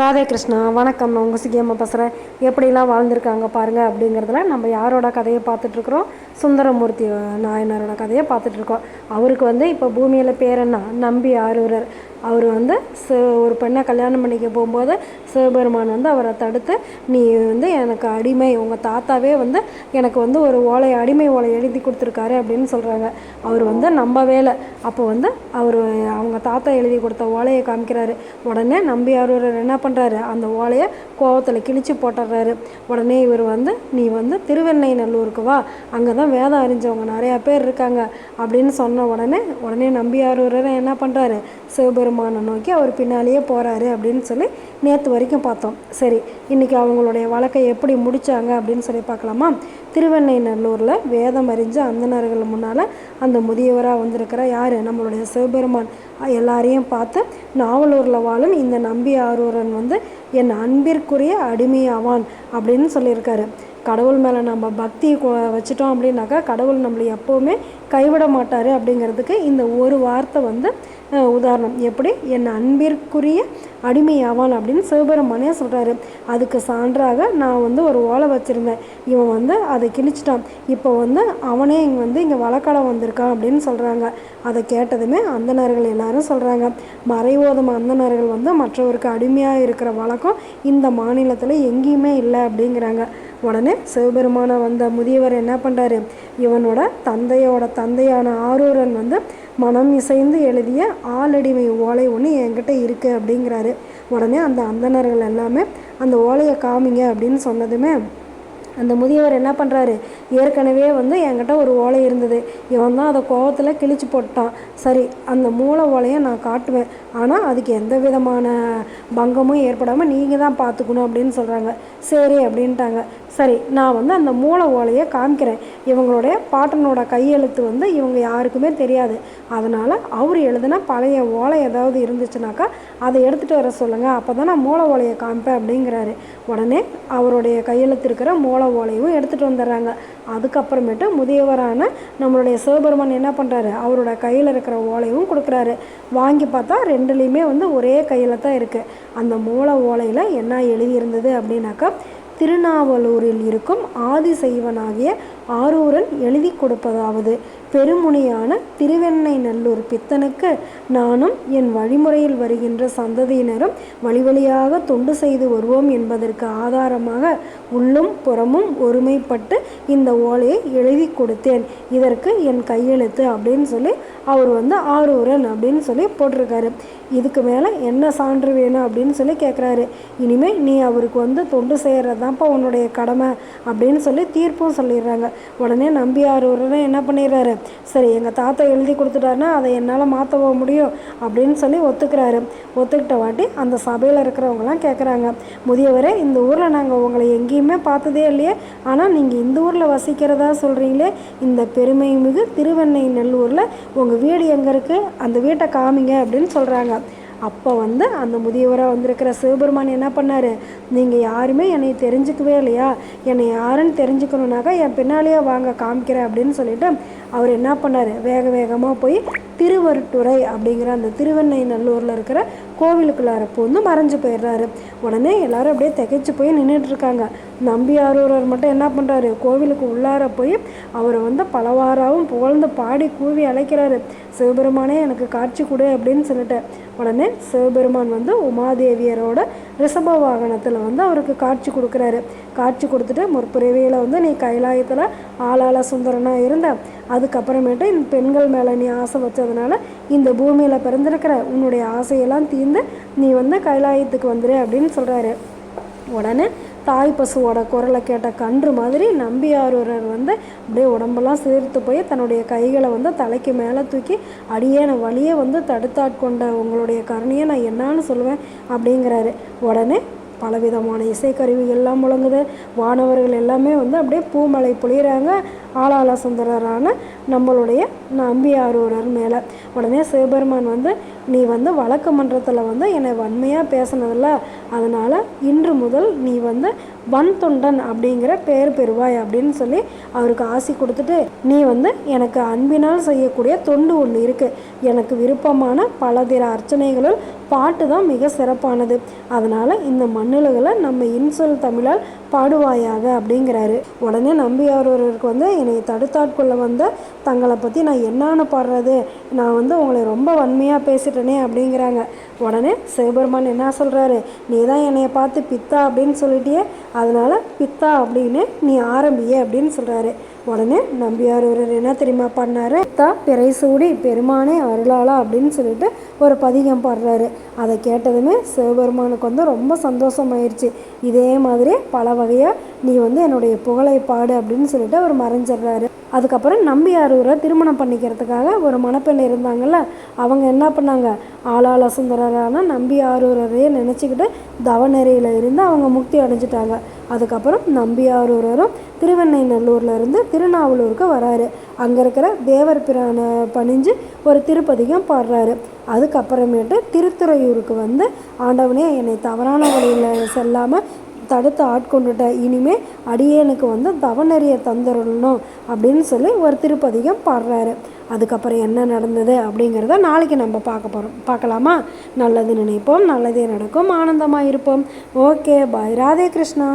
ராதே கிருஷ்ணா வணக்கம். நான் உங்கள் சிக்கியம்மா பேசுகிறேன் எப்படிலாம் வாழ்ந்திருக்காங்க பாருங்கள் அப்படிங்கிறதுல நம்ம யாரோட கதையை பார்த்துட்ருக்குறோம்? சுந்தரமூர்த்தி நாயனாரோட கதையை பார்த்துட்ருக்கோம். அவருக்கு வந்து இப்போ பூமியில் பேர் என்ன? நம்பி ஆரூரர். அவர் வந்து ச ஒரு பெண்ணை கல்யாணம் பண்ணிக்க போகும்போது சிவபெருமான் வந்து அவரை தடுத்து நீ வந்து எனக்கு அடிமை உங்கள் தாத்தாவே வந்து எனக்கு வந்து ஒரு ஓலை அடிமை ஓலை எழுதி கொடுத்துருக்காரு அப்படின்னு சொல்கிறாங்க அவர் வந்து நம்பவே இல்லை. அப்போ வந்து அவர் அவங்க தாத்தா எழுதி கொடுத்த ஓலையை காமிக்கிறாரு. உடனே நம்பியாரூரர் என்ன பண்ணுறாரு அந்த ஓலையை கோவத்தில் கிழிச்சு போட்டுடுறாரு உடனே இவர் வந்து நீ வந்து திருவெண்ணை நல்லூருக்கு வா. அங்கே தான் வேதம் அறிஞ்சவங்க நிறையா பேர் இருக்காங்க. அப்படின்னு சொன்ன உடனே உடனே நம்பியாரூரர் என்ன பண்ணுறாரு சிவபெருமான் நோக்கி அவர் பின்னாலேயே போகிறாரு அப்படின்னு சொல்லி நேற்று வரைக்கும் பார்த்தோம். சரி இன்றைக்கி அவங்களுடைய வழக்கை எப்படி முடித்தாங்க அப்படின்னு சொல்லி பார்க்கலாமா? திருவெண்ணை நல்லூரில் வேதம் அறிஞ்ச அந்தணர்கள் முன்னால் அந்த முதியவராக வந்திருக்கிற யார்? நம்மளுடைய சிவபெருமான். எல்லாரையும் பார்த்து நாவலூரில் வாழும் இந்த நம்பி ஆரூரன் வந்து என் அன்பிற்குரிய அடிமையாவான் அப்படின்னு சொல்லியிருக்காரு. கடவுள் மேலே நம்ம பக்தி வச்சுட்டோம் அப்படின்னாக்கா கடவுள் நம்மளை எப்போவுமே கைவிட மாட்டார் அப்படிங்கிறதுக்கு இந்த ஒரு வார்த்தை வந்து உதாரணம். எப்படி? என் அன்பிற்குரிய அடிமையாவான் அப்படின்னு சிவபெருமானே சொல்கிறாரு அதுக்கு சான்றாக நான் வந்து ஒரு ஓலை வச்சுருந்தேன். இவன் வந்து அதை கிழிச்சிட்டான். இப்போ வந்து அவனே இங்கே வந்து இங்கே வழக்கடை வந்திருக்கான் அப்படின்னு சொல்கிறாங்க அதை கேட்டதுமே அந்தணர்கள் எல்லாரும் சொல்கிறாங்க மறைவோதம் அந்தணர்கள் வந்து மற்றவருக்கு அடிமையாக இருக்கிற வழக்கம் இந்த மாநிலத்தில் எங்கேயுமே இல்லை அப்படிங்கிறாங்க. உடனே சிவபெருமான வந்த முதியவர் என்ன பண்ணுறாரு இவனோட தந்தையோட தந்தையான ஆரூரன் வந்து மனம் இசைந்து எழுதிய ஆளடிமை ஓலை ஒன்று என்கிட்ட இருக்குது அப்படிங்கிறாரு. உடனே அந்த அந்தனர்கள் எல்லாமே அந்த ஓலையை காமிங்க அப்படின்னு சொன்னதுமே அந்த முதியவர் என்ன பண்ணுறாரு ஏற்கனவே வந்து என்கிட்ட ஒரு ஓலை இருந்தது. இவன் தான் அதை கோவத்தில் கிழிச்சு போட்டான். சரி அந்த மூளை ஓலையை நான் காட்டுவேன். ஆனால் அதுக்கு எந்த விதமான பங்கமும் ஏற்படாமல் நீங்கள் தான் பார்த்துக்கணும் அப்படின்னு சொல்கிறாங்க சரி அப்படின்ட்டாங்க. சரி நான் வந்து அந்த மூளை ஓலையை காமிக்கிறேன். இவங்களுடைய பாட்டனோட கையெழுத்து வந்து இவங்க யாருக்குமே தெரியாது. அதனால் அவர் எழுதின பழைய ஓலை ஏதாவது இருந்துச்சுனாக்கா அதை எடுத்துகிட்டு வர சொல்லுங்கள் அப்போ தான் நான் மூளை ஓலையை காமிப்பேன் அப்படிங்கிறாரு. உடனே அவருடைய கையெழுத்து இருக்கிற மூளை ஓலையும் எடுத்துகிட்டு வந்துடுறாங்க. அதுக்கப்புறமேட்டு முதியவரான நம்மளுடைய சிவபெருமான் என்ன பண்ணுறாரு அவரோட கையில் இருக்கிற ஓலையும் கொடுக்குறாரு. வாங்கி பார்த்தா ரெண்டுலேயுமே வந்து ஒரே கையில் தான் இருக்குது அந்த மூளை ஓலையில் என்ன எழுதியிருந்தது அப்படின்னாக்கா திருநாவலூரில் இருக்கும் ஆதிசைவனாகிய ஆரூரன் எழுதி கொடுப்பதாவது. பெருமுனியான திருவெண்ணை நல்லூர் பித்தனுக்கு நானும் என் வழிமுறையில் வருகின்ற சந்ததியினரும் வழிவழியாக தொண்டு செய்து வருவோம் என்பதற்கு ஆதாரமாக உள்ளும் புறமும் ஒருமைப்பட்டு இந்த ஓலையை எழுதி கொடுத்தேன். இதற்கு என் கையெழுத்து அப்படின்னு சொல்லி அவர் வந்து ஆரூரன் அப்படின்னு சொல்லி போட்டிருக்காரு. இதுக்கு மேலே என்ன சான்று வேணும் அப்படின்னு சொல்லி கேட்குறாரு இனிமேல் நீ அவருக்கு வந்து தொண்டு செய்கிறதாப்பா உன்னுடைய கடமை அப்படின்னு சொல்லி தீர்ப்பும் சொல்லிடுறாங்க. உடனே நம்பி ஆரூரனை என்ன பண்ணிடுறாரு? சரி எங்கள் தாத்தா எழுதி கொடுத்துட்டாருன்னா அதை என்னால் மாற்றவோ முடியும்? அப்படின்னு சொல்லி ஒத்துக்கிறாரு. ஒத்துக்கிட்ட வாட்டி அந்த சபையில் இருக்கிறவங்கலாம் கேட்குறாங்க முதியவரே இந்த ஊரில் நாங்கள் உங்களை எங்கேயுமே பார்த்ததே இல்லையே. ஆனால் நீங்கள் இந்த ஊரில் வசிக்கிறதா சொல்கிறீங்களே இந்த பெருமை மிகு திருவெண்ணை நல்லூரில் உங்கள் வீடு எங்கே இருக்குது அந்த வீட்டை காமிங்க அப்படின்னு சொல்கிறாங்க அப்போ வந்து அந்த முதியவராக வந்திருக்கிற சிவபெருமான் என்ன பண்ணார்? நீங்கள் யாருமே என்னை தெரிஞ்சுக்கவே இல்லையா? என்னை யாருன்னு தெரிஞ்சுக்கணுன்னாக்கா என் பின்னாலேயே வாங்க காமிக்கிறேன் அப்படின்னு சொல்லிட்டு அவர் என்ன பண்ணார்? வேக வேகமாக போய் திருவருட்டுறை அப்படிங்கிற அந்த திருவெண்ணை நல்லூரில் இருக்கிற கோவிலுக்குள்ளார பூந்து மறைஞ்சு போயிடுறாரு. உடனே எல்லாரும் அப்படியே திகைச்சு போய் நின்றுட்டு இருக்காங்க நம்பி ஆரூரர் மட்டும் என்ன பண்ணுறாரு கோவிலுக்கு உள்ளார போய் அவரை வந்து பலவாறாவும் புகழ்ந்து பாடி கூவி அழைக்கிறாரு. சிவபெருமானே எனக்கு காட்சி கொடு அப்படின்னு சொல்லிட்டு. உடனே சிவபெருமான் வந்து உமாதேவியரோட ரிஷப வாகனத்தில் வந்து அவருக்கு காட்சி கொடுக்குறாரு. காட்சி கொடுத்துட்டு முற்பிறவியில் வந்து நீ கைலாயத்தில் ஆளாள சுந்தரனாக இருந்த. அதுக்கப்புறமேட்டு இந்த பெண்கள் மேலே நீ ஆசை வச்சதுனால இந்த பூமியில் பிறந்திருக்கிற. உன்னுடைய ஆசையெல்லாம் தீர்ந்து நீ வந்து கைலாயத்துக்கு வந்துடு அப்படின்னு சொல்கிறாரு உடனே தாய் பசுவோட குரலை கேட்ட கன்று மாதிரி நம்பியாரூரர் வந்து அப்படியே உடம்பெல்லாம் சீர்த்து போய் தன்னுடைய கைகளை வந்து தலைக்கு மேலே தூக்கி அடியேன வழியே வந்து தடுத்தாட்கொண்ட உங்களுடைய கருணையை நான் என்னான்னு சொல்லுவேன் அப்படிங்கிறாரு. உடனே பலவிதமான இசைக்கருவிகள்லாம் முழங்குது. வானவர்கள் எல்லாமே வந்து அப்படியே பூமலை பொழியிறாங்க. ஆளாள சுந்தரரான நம்மளுடைய நம்பியாரூரர் மேலே. உடனே சிவபெருமான் வந்து நீ வந்து வழக்கு மன்றத்தில் வந்து என்னை வன்மையாக பேசினதில்ல. அதனால் இன்று முதல் நீ வந்து வன் தொண்டன் அப்படிங்கிற பேர் பெறுவாய் அப்படின்னு சொல்லி அவருக்கு ஆசி கொடுத்துட்டு நீ வந்து எனக்கு அன்பினால் செய்யக்கூடிய தொண்டு ஒன்று இருக்குது எனக்கு விருப்பமான பலதிர அர்ச்சனைகளுள் பாட்டு தான் மிக சிறப்பானது. அதனால் இந்த மண்ணுலகளை நம்ம இன்சொல் தமிழால் பாடுவாயாக அப்படிங்கிறாரு. உடனே நம்பியாரூருக்கு வந்து என்னை தடுத்தாட்குள்ளே வந்த தங்களை பற்றி நான் என்னான்னு பாடுறது? நான் வந்து உங்களை ரொம்ப வன்மையாக பேசிட்டேனே அப்படிங்கிறாங்க. உடனே சிவபெருமான் என்ன சொல்கிறாரு நீ தான் என்னைய பார்த்து பித்தா அப்படின்னு சொல்லிட்டியே? அதனால் பித்தா அப்படின்னு நீ ஆரம்பியே அப்படின்னு சொல்கிறாரு உடனே நம்பியார் ஒரு என்ன தெரியுமா பண்ணார் பித்தா பிறை சூடி பெருமானே அருளாளா அப்படின்னு சொல்லிட்டு ஒரு பதிகம் பாடுறாரு. அதை கேட்டதுமே சிவபெருமானுக்கு வந்து ரொம்ப சந்தோஷமாயிருச்சு. இதே மாதிரி பல வகையாக நீ வந்து என்னுடைய புகழை பாடு அப்படின்னு சொல்லிட்டு அவர் மறைஞ்சிடுறாரு. அதுக்கப்புறம் நம்பியாரூரை திருமணம் பண்ணிக்கிறதுக்காக ஒரு மணப்பெண் இருந்தாங்கல்ல அவங்க என்ன பண்ணாங்க? ஆளாள சுந்தரரான நம்பி நினச்சிக்கிட்டு தவநெறியில் இருந்து அவங்க முக்தி அடைஞ்சிட்டாங்க. அதுக்கப்புறம் நம்பியாரூரரும் திருவெண்ணைநல்லூரில் இருந்து திருநாவலூருக்கு வராரு. அங்கே இருக்கிற தேவர் பிரானை பணிஞ்சு ஒரு திருப்பதிகம் பாடுறாரு. அதுக்கப்புறமேட்டு திருத்துறையூருக்கு வந்து ஆண்டவனே என்னை தவறான வழியில் செல்லாமல் தடுத்து ஆட்கொண்டுட்டேன் இனிமே அடியேனுக்கு வந்து தவநெறிய தந்துடணும் அப்படின்னு சொல்லி ஒரு திருப்பதிகம் பாடுறாரு. அதுக்கப்புறம் என்ன நடந்தது அப்படிங்கிறத நாளைக்கு நம்ம பார்க்க போகிறோம் பார்க்கலாமா? நல்லது நினைப்போம் நல்லதே நடக்கும் ஆனந்தமாக இருப்போம். Okay bye. ராதே கிருஷ்ணா.